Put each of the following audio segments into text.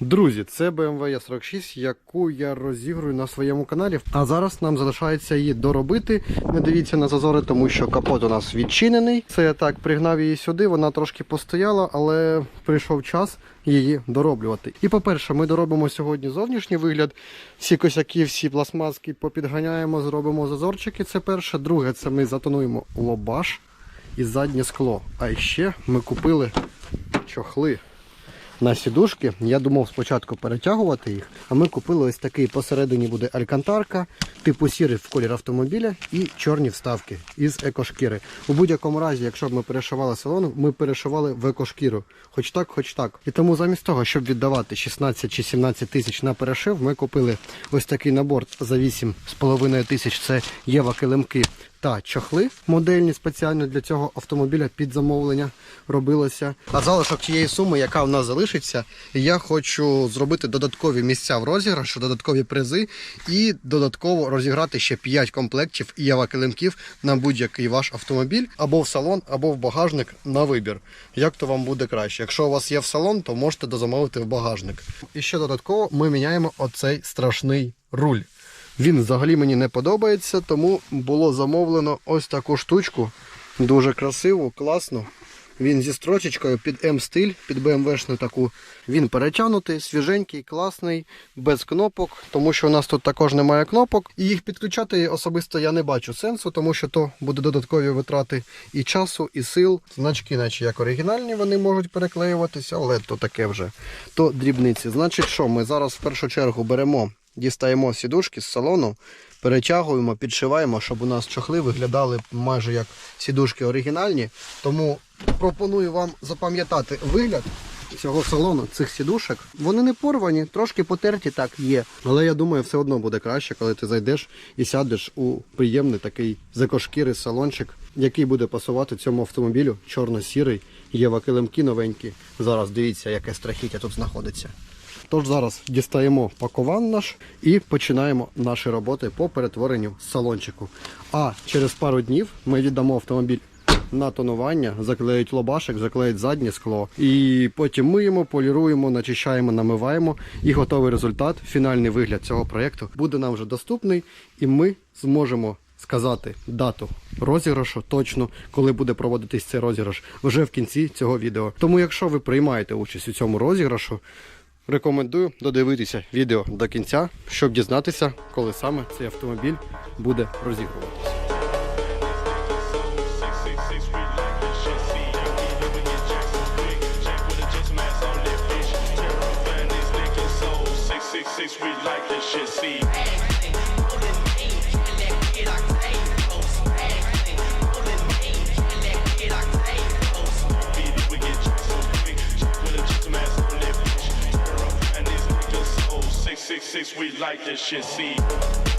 Друзі, це BMW E46, яку я розігрую на своєму каналі. А зараз нам залишається її доробити. Не дивіться на зазори, тому що капот у нас відчинений. Це я так пригнав її сюди, вона трошки постояла, але прийшов час її дороблювати. І по-перше, ми доробимо сьогодні зовнішній вигляд. Всі косяки, всі пластмаски попідганяємо, зробимо зазорчики. Це перше. Друге, це ми затонуємо лобаш і заднє скло. А ще ми купили чохли на сідушки. Я думав спочатку перетягувати їх, а ми купили ось такий посередині буде алькантарка, типу сірий в колір автомобіля і чорні вставки із екошкіри. У будь-якому разі, якщо б ми перешивали салон, ми перешивали в екошкіру. Хоч так, хоч так. І тому замість того, щоб віддавати 16 чи 17 тисяч на перешив, ми купили ось такий набор за 8,5 тисяч. Це Єва килимки та чохли модельні спеціально для цього автомобіля під замовлення робилося. А залишок тієї суми, яка в нас залишиться, я хочу зробити додаткові місця в розіграшу, додаткові призи і додатково розіграти ще 5 комплектів Єва килимків на будь-який ваш автомобіль або в салон, або в багажник на вибір. Як то вам буде краще? Якщо у вас є в салон, то можете дозамовити в багажник. І ще додатково ми міняємо оцей страшний руль. Він взагалі мені не подобається, тому було замовлено ось таку штучку. Дуже красиву, класно. Він зі строчечкою під М-стиль, під BMW-шну таку. Він перетягнутий, свіженький, класний, без кнопок, тому що у нас тут також немає кнопок. І їх підключати особисто я не бачу сенсу, тому що то буде додаткові витрати і часу, і сил. Значки, наче як оригінальні, вони можуть переклеюватися, але то таке вже. То дрібниці. Значить, що ми зараз в першу чергу беремо дістаємо сідушки з салону, перетягуємо, підшиваємо, щоб у нас чохли виглядали майже як сідушки оригінальні. Тому пропоную вам запам'ятати вигляд цього салону, цих сідушок. Вони не порвані, трошки потерті так є. Але я думаю, все одно буде краще, коли ти зайдеш і сядеш у приємний такий закошкірий салончик, який буде пасувати цьому автомобілю чорно-сірий. Є вакилимки новенькі. Зараз дивіться, яке страхіття тут знаходиться. Тож зараз дістаємо пакован наш і починаємо наші роботи по перетворенню салончику. А через пару днів ми віддамо автомобіль на тонування, заклеють лобашик, заклеють заднє скло. І потім миємо, поліруємо, начищаємо, намиваємо. І готовий результат, фінальний вигляд цього проєкту буде нам вже доступний, і ми зможемо сказати дату розіграшу точно, коли буде проводитись цей розіграш, вже в кінці цього відео. Тому, якщо ви приймаєте участь у цьому розіграшу, Рекомендую додивитися відео до кінця, щоб дізнатися, коли саме цей автомобіль буде розігруватися. Six, six, six, we like this shit, see.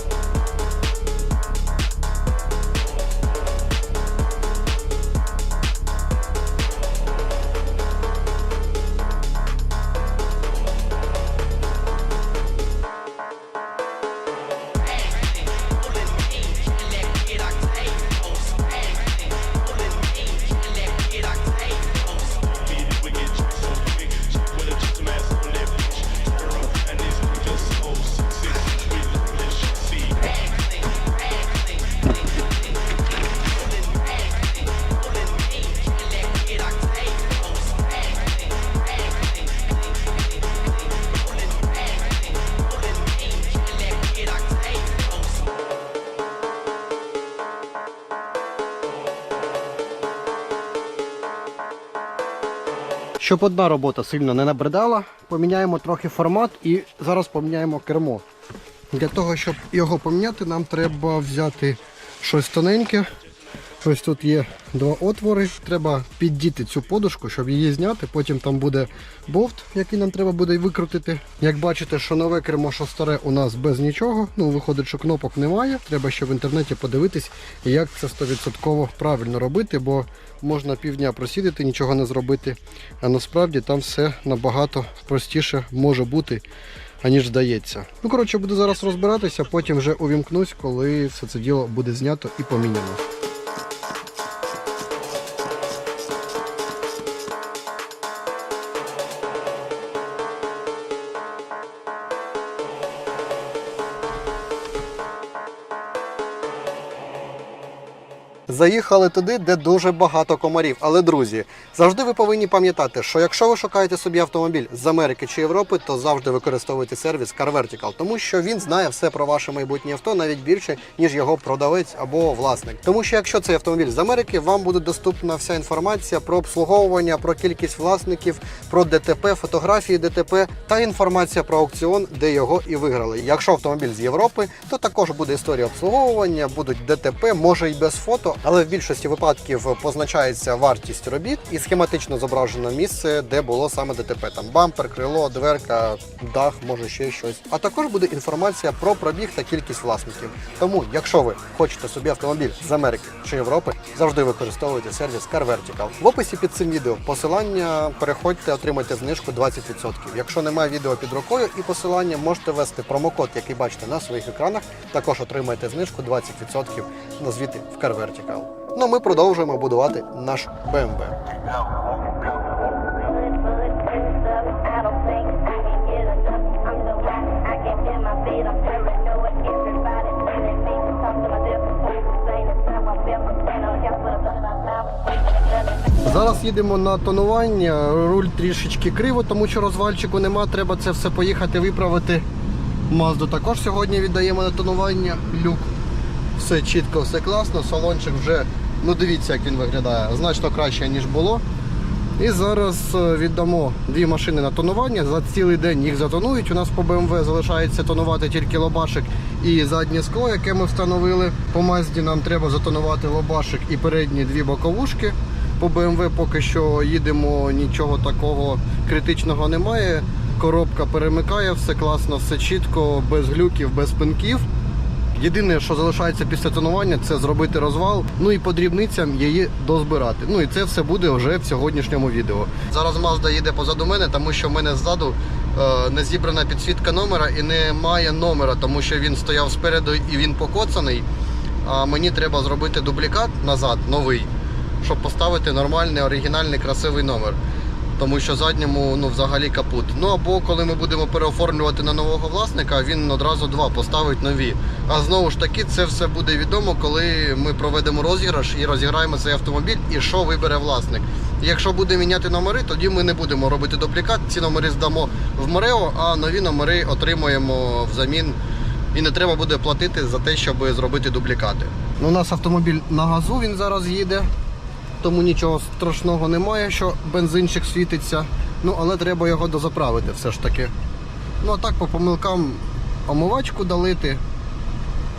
Щоб одна робота сильно не набридала, поміняємо трохи формат і зараз поміняємо кермо. Для того, щоб його поміняти, нам треба взяти щось тоненьке. Ось тут є два отвори. Треба піддіти цю подушку, щоб її зняти. Потім там буде болт, який нам треба буде викрутити. Як бачите, що нове кермо, що старе у нас без нічого. Ну, виходить, що кнопок немає. Треба ще в інтернеті подивитись, як це 100% правильно робити, бо можна півдня просідати, нічого не зробити. А насправді там все набагато простіше може бути. Аніж здається. Ну, коротше, буду зараз розбиратися, потім вже увімкнусь, коли все це діло буде знято і поміняно. Заїхали туди, де дуже багато комарів. Але друзі, завжди ви повинні пам'ятати, що якщо ви шукаєте собі автомобіль з Америки чи Європи, то завжди використовуйте сервіс Car Vertical, тому що він знає все про ваше майбутнє авто навіть більше, ніж його продавець або власник. Тому що якщо цей автомобіль з Америки, вам буде доступна вся інформація про обслуговування, про кількість власників, про ДТП, фотографії ДТП та інформація про аукціон, де його і виграли. Якщо автомобіль з Європи, то також буде історія обслуговування, будуть ДТП, може й без фото, але в більшості випадків позначається вартість робіт і схематично зображено місце, де було саме ДТП. Там бампер, крило, дверка, дах, може ще щось. А також буде інформація про пробіг та кількість власників. Тому, якщо ви хочете собі автомобіль з Америки чи Європи, завжди використовуйте сервіс Car Vertical. В описі під цим відео посилання переходьте, отримайте знижку 20%. Якщо немає відео під рукою і посилання, можете ввести промокод, який бачите на своїх екранах. Також отримаєте знижку 20% на звіти в Car Vertical. Ну ми продовжуємо будувати наш mouth. Зараз їдемо на тонування. Руль трішечки криво, тому що розвальчику нема. Треба це все поїхати виправити. Мазду також сьогодні віддаємо на тонування. Люк. Все чітко, все класно. Салончик вже, ну дивіться, як він виглядає, значно краще, ніж було. І зараз е, віддамо дві машини на тонування. За цілий день їх затонують. У нас по BMW залишається тонувати тільки лобашик і заднє скло, яке ми встановили. По Мазді нам треба затонувати лобашик і передні дві боковушки. По BMW поки що їдемо, нічого такого критичного немає. Коробка перемикає, все класно, все чітко, без глюків, без пинків. Єдине, що залишається після тонування, це зробити розвал, ну і по дрібницям її дозбирати. Ну і це все буде вже в сьогоднішньому відео. Зараз Mazda їде позаду мене, тому що в мене ззаду е, не зібрана підсвітка номера і немає номера, тому що він стояв спереду і він покоцаний. А мені треба зробити дублікат назад, новий, щоб поставити нормальний, оригінальний, красивий номер. Тому що задньому ну взагалі капут. Ну або коли ми будемо переоформлювати на нового власника, він одразу два поставить нові. А знову ж таки, це все буде відомо, коли ми проведемо розіграш і розіграємо цей автомобіль, і що вибере власник. Якщо буде міняти номери, тоді ми не будемо робити дублікат. Ці номери здамо в Морео, а нові номери отримуємо взамін. І не треба буде платити за те, щоб зробити дублікати. Ну, у нас автомобіль на газу, він зараз їде тому нічого страшного немає, що бензинчик світиться. Ну, але треба його дозаправити все ж таки. Ну а так по помилкам омивачку долити.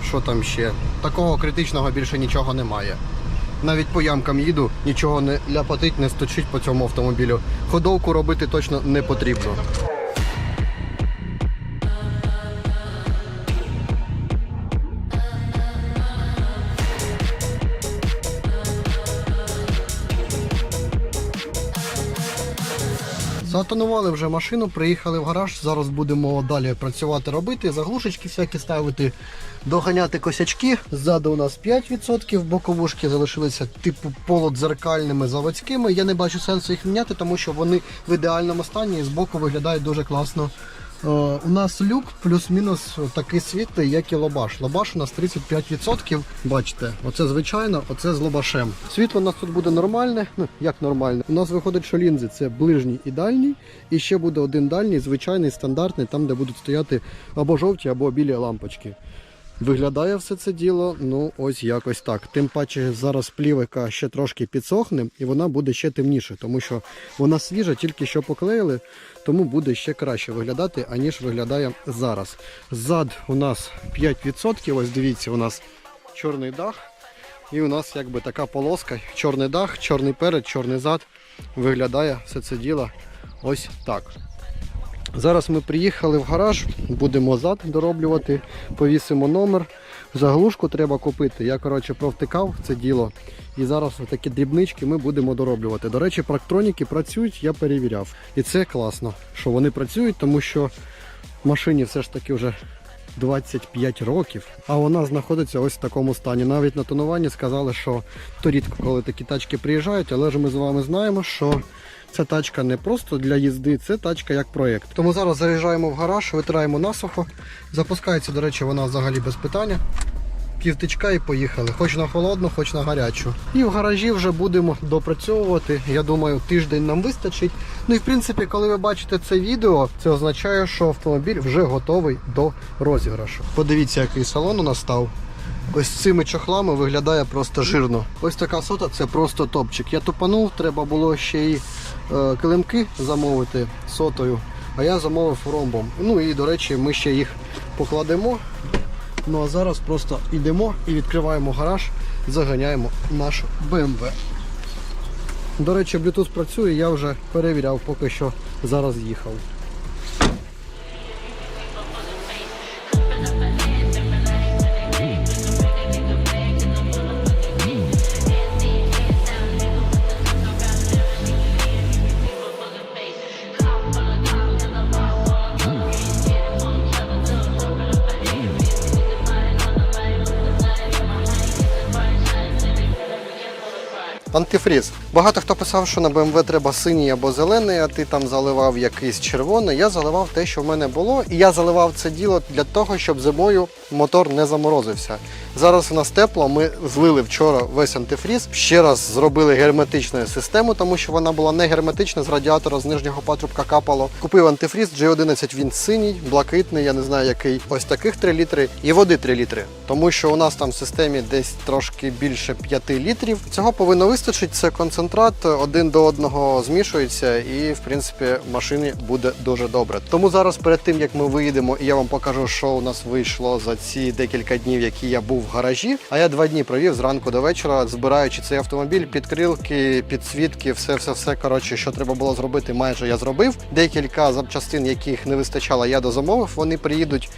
Що там ще? Такого критичного більше нічого немає. Навіть по ямкам їду, нічого не ляпотить, не сточить по цьому автомобілю. Ходовку робити точно не потрібно. Затонували вже машину, приїхали в гараж. Зараз будемо далі працювати, робити, заглушечки всякі ставити, доганяти косячки. Ззаду у нас 5%, боковушки залишилися типу полудзеркальними заводськими. Я не бачу сенсу їх міняти, тому що вони в ідеальному стані і збоку виглядають дуже класно. Е, у нас люк плюс-мінус такий світлий, як і лобаш. Лобаш у нас 35%. Бачите, оце звичайно, оце з лобашем. Світло у нас тут буде нормальне. Ну як нормальне. У нас виходить, що лінзи це ближній і дальній. І ще буде один дальній, звичайний, стандартний, там де будуть стояти або жовті, або білі лампочки. Виглядає все це діло, ну ось якось так. Тим паче зараз плівика ще трошки підсохне і вона буде ще темніше, тому що вона свіжа, тільки що поклеїли, тому буде ще краще виглядати, аніж виглядає зараз. Зад у нас 5%, ось дивіться, у нас чорний дах. І у нас якби така полоска, чорний дах, чорний перед, чорний зад. Виглядає все це діло ось так. Зараз ми приїхали в гараж, будемо зад дороблювати, повісимо номер. Заглушку треба купити. Я коротше провтикав це діло. І зараз такі дрібнички ми будемо дороблювати. До речі, практроніки працюють, я перевіряв. І це класно, що вони працюють, тому що машині все ж таки вже 25 років, а вона знаходиться ось в такому стані. Навіть на тонуванні сказали, що то рідко, коли такі тачки приїжджають, але ж ми з вами знаємо, що ця тачка не просто для їзди, це тачка як проєкт. Тому зараз заїжджаємо в гараж, витираємо насухо. Запускається, до речі, вона взагалі без питання. півтичка і поїхали. Хоч на холодну, хоч на гарячу. І в гаражі вже будемо допрацьовувати. Я думаю, тиждень нам вистачить. Ну і в принципі, коли ви бачите це відео, це означає, що автомобіль вже готовий до розіграшу. Подивіться, який салон у нас став. Ось цими чохлами виглядає просто жирно. Ось така сота це просто топчик. Я тупанув, треба було ще е, килимки замовити сотою, а я замовив ромбом. Ну і до речі, ми ще їх покладемо. Ну а зараз просто йдемо і відкриваємо гараж, заганяємо наш BMW. До речі, Bluetooth працює, я вже перевіряв, поки що зараз їхав. Антифріз. Багато хто писав, що на BMW треба синій або зелений, а ти там заливав якийсь червоний. Я заливав те, що в мене було, і я заливав це діло для того, щоб зимою мотор не заморозився. Зараз у нас тепло. Ми злили вчора весь антифріз. Ще раз зробили герметичну систему, тому що вона була не герметична, з радіатора з нижнього патрубка капало. Купив антифріз G11, він синій, блакитний, я не знаю який. Ось таких 3 літри і води 3 літри. Тому що у нас там в системі десь трошки більше 5 літрів. Цього повинно вистачити. Це концентрат один до одного змішується, і в принципі машині буде дуже добре. Тому зараз, перед тим як ми виїдемо, і я вам покажу, що у нас вийшло за ці декілька днів, які я був в гаражі. А я два дні провів зранку до вечора, збираючи цей автомобіль, підкрилки, підсвітки, все, все, все коротше, що треба було зробити, майже я зробив. Декілька запчастин, яких не вистачало, я дозамовив. Вони приїдуть.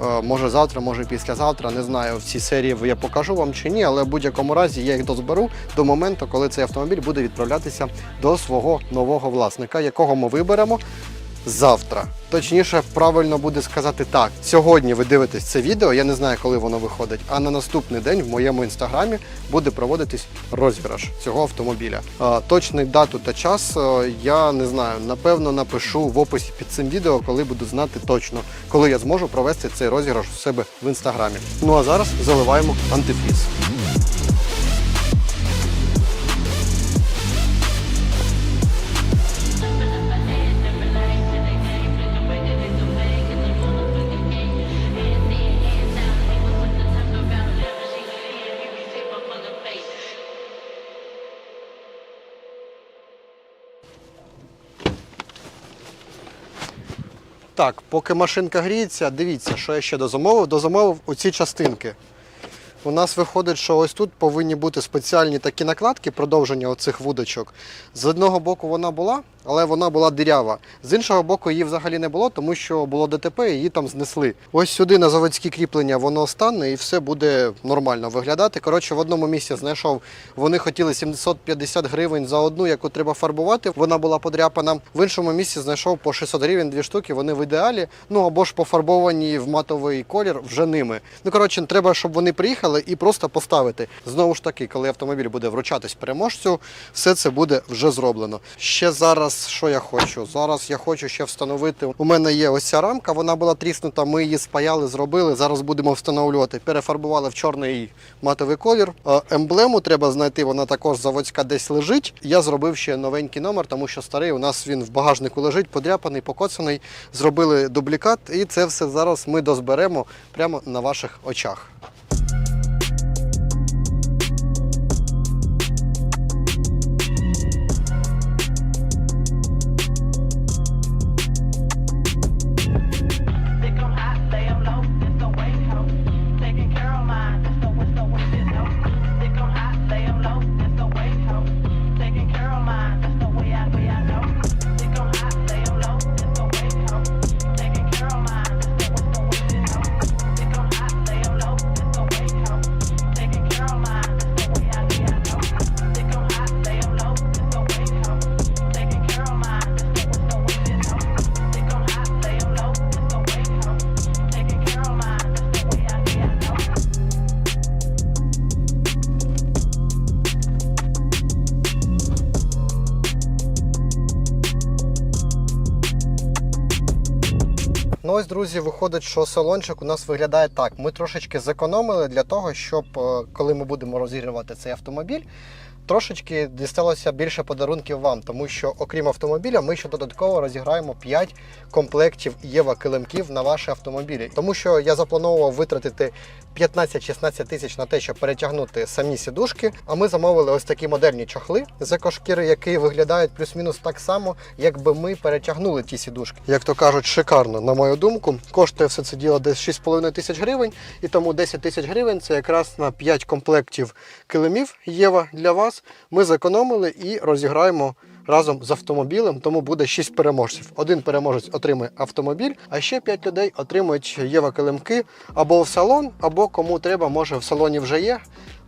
Е, Може завтра, може післязавтра, не знаю, в цій серії я покажу вам чи ні, але в будь-якому разі я їх дозберу до моменту, коли цей автомобіль буде відправлятися до свого нового власника, якого ми виберемо завтра. Точніше, правильно буде сказати так. Сьогодні ви дивитесь це відео, я не знаю, коли воно виходить, а на наступний день в моєму інстаграмі буде проводитись розіграш цього автомобіля. Точний дату та час е, я не знаю. Напевно, напишу в описі під цим відео, коли буду знати точно, коли я зможу провести цей розіграш у себе в інстаграмі. Ну а зараз заливаємо антифріз. Так, поки машинка гріється, дивіться, що я ще дозамовив. Дозамовив оці частинки. У нас виходить, що ось тут повинні бути спеціальні такі накладки, продовження оцих вудочок. З одного боку вона була, але вона була дирява. З іншого боку, її взагалі не було, тому що було ДТП і її там знесли. Ось сюди на заводські кріплення воно стане і все буде нормально виглядати. Коротше, в одному місці знайшов. Вони хотіли 750 гривень за одну, яку треба фарбувати. Вона була подряпана. В іншому місці знайшов по 600 гривень дві штуки. Вони в ідеалі. Ну або ж пофарбовані в матовий колір вже ними. Ну коротше, треба, щоб вони приїхали і просто поставити. Знову ж таки, коли автомобіль буде вручатись переможцю, все це буде вже зроблено. Ще зараз, що я хочу? Зараз я хочу ще встановити. У мене є ось ця рамка, вона була тріснута. Ми її спаяли, зробили. Зараз будемо встановлювати. Перефарбували в чорний матовий колір. Е, Емблему треба знайти. Вона також заводська десь лежить. Я зробив ще новенький номер, тому що старий у нас він в багажнику лежить, подряпаний, покоцаний. Зробили дублікат, і це все зараз ми дозберемо прямо на ваших очах. Ну ось, друзі, виходить, що салончик у нас виглядає так. Ми трошечки зекономили для того, щоб е, коли ми будемо розігрувати цей автомобіль. Трошечки дісталося більше подарунків вам, тому що окрім автомобіля, ми ще додатково розіграємо 5 комплектів Єва килимків на ваші автомобілі. Тому що я заплановував витратити 15-16 тисяч на те, щоб перетягнути самі сідушки. А ми замовили ось такі модельні чохли з екошкіри, які виглядають плюс-мінус так само, якби ми перетягнули ті сідушки. Як то кажуть, шикарно, на мою думку. Коштує все це діло десь 6,5 тисяч гривень, і тому 10 тисяч гривень це якраз на 5 комплектів килимів Єва для вас. Ми зекономили і розіграємо. Разом з автомобілем, тому буде 6 переможців. Один переможець отримує автомобіль, а ще 5 людей отримують Єва килимки або в салон, або кому треба, може в салоні вже є.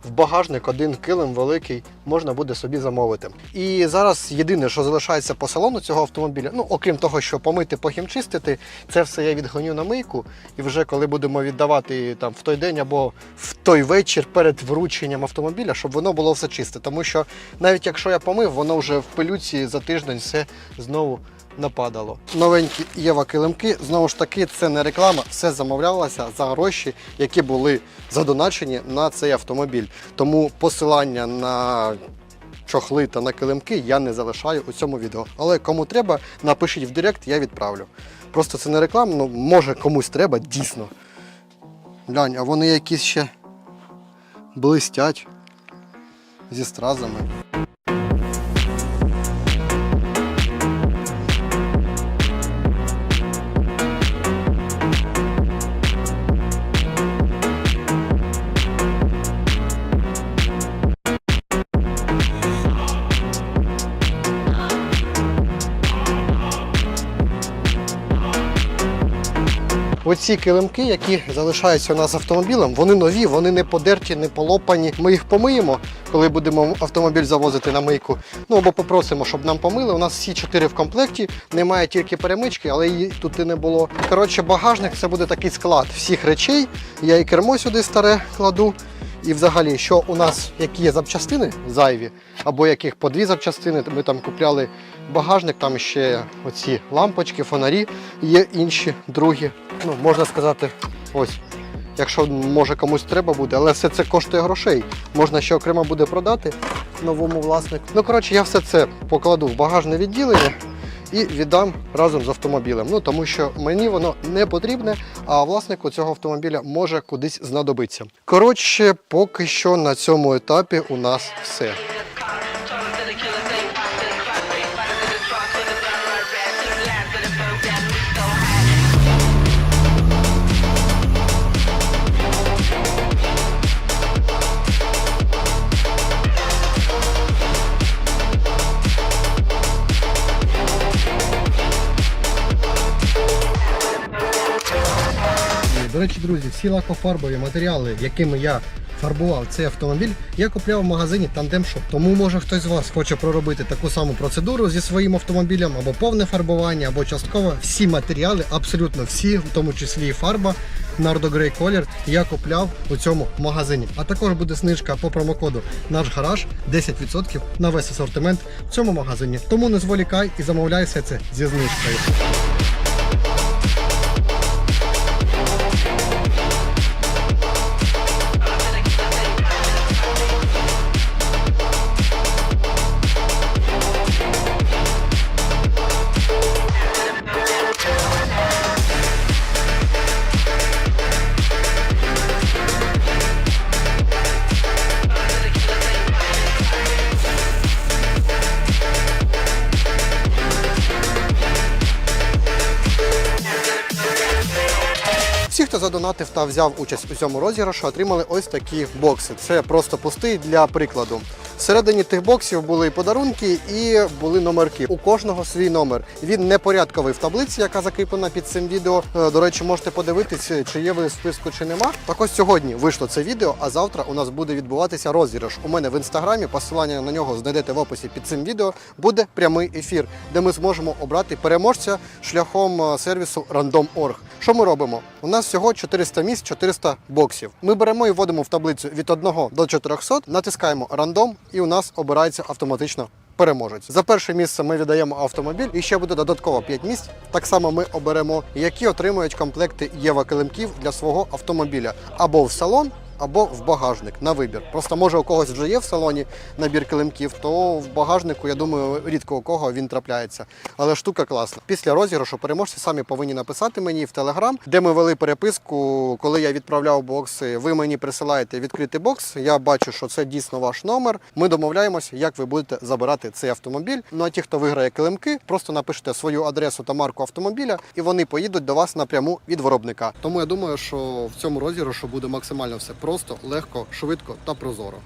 В багажник один килим великий можна буде собі замовити. І зараз єдине, що залишається по салону цього автомобіля, ну окрім того, що помити, похімчистити, це все я відгоню на мийку. І вже коли будемо віддавати там в той день або в той вечір перед врученням автомобіля, щоб воно було все чисте. Тому що навіть якщо я помив, воно вже в пилюці за тиждень все знову нападало. Новенькі Єва килимки, знову ж таки, це не реклама, все замовлялося за гроші, які були задоначені на цей автомобіль. Тому посилання на чохли та на килимки я не залишаю у цьому відео. Але кому треба, напишіть в Директ, я відправлю. Просто це не реклама, ну може комусь треба, дійсно. Глянь, а вони якісь ще блистять зі стразами. Оці килимки, які залишаються у нас автомобілем, вони нові, вони не подерті, не полопані. Ми їх помиємо, коли будемо автомобіль завозити на мийку. Ну або попросимо, щоб нам помили. У нас всі чотири в комплекті, немає тільки перемички, але її тут і не було. Коротше, багажник це буде такий склад всіх речей. Я і кермо сюди старе кладу. І взагалі, що у нас які є запчастини зайві, або яких по дві запчастини, ми там купляли багажник, там ще оці лампочки, фонарі, є інші другі. Ну, можна сказати, ось. Якщо може комусь треба буде, але все це коштує грошей. Можна ще окремо буде продати новому власнику. Ну, коротше, я все це покладу в багажне відділення і віддам разом з автомобілем. Ну тому що мені воно не потрібне, а власнику цього автомобіля може кудись знадобитися. Коротше, поки що на цьому етапі у нас все. Речі, друзі, всі лакофарбові матеріали, якими я фарбував цей автомобіль, я купляв в магазині Tandem Shop. Тому може хтось з вас хоче проробити таку саму процедуру зі своїм автомобілем, або повне фарбування, або часткове. Всі матеріали, абсолютно всі, в тому числі і фарба Nardo Grey Color, я купляв у цьому магазині. А також буде знижка по промокоду Наш гараж 10% на весь асортимент в цьому магазині. Тому не зволікай і замовляй все це зі знижкою. Всі, та взяв участь у цьому розіграшу, отримали ось такі бокси. Це просто пустий для прикладу. Всередині тих боксів були подарунки і були номерки. У кожного свій номер. Він не порядковий в таблиці, яка закріплена під цим відео. Е, До речі, можете подивитися, чи є ви в списку, чи нема. Так ось сьогодні вийшло це відео, а завтра у нас буде відбуватися розіграш. У мене в інстаграмі посилання на нього знайдете в описі під цим відео. Буде прямий ефір, де ми зможемо обрати переможця шляхом е, сервісу Random.org. Що ми робимо? У нас всього 400 місць, 400 боксів. Ми беремо і вводимо в таблицю від 1 до 400, натискаємо рандом, і у нас обирається автоматично переможець. За перше місце ми віддаємо автомобіль і ще буде додатково 5 місць. Так само ми оберемо, які отримують комплекти Єва килимків для свого автомобіля або в салон. Або в багажник на вибір. Просто може у когось вже є в салоні набір килимків, то в багажнику, я думаю, рідко у кого він трапляється. Але штука класна. Після розіграшу переможці самі повинні написати мені в Телеграм, де ми вели переписку. Коли я відправляв бокси, ви мені присилаєте відкритий бокс. Я бачу, що це дійсно ваш номер. Ми домовляємося, як ви будете забирати цей автомобіль. Ну а ті, хто виграє килимки, просто напишете свою адресу та марку автомобіля, і вони поїдуть до вас напряму від виробника. Тому я думаю, що в цьому розіграшу буде максимально все просто, легко, швидко та прозоро.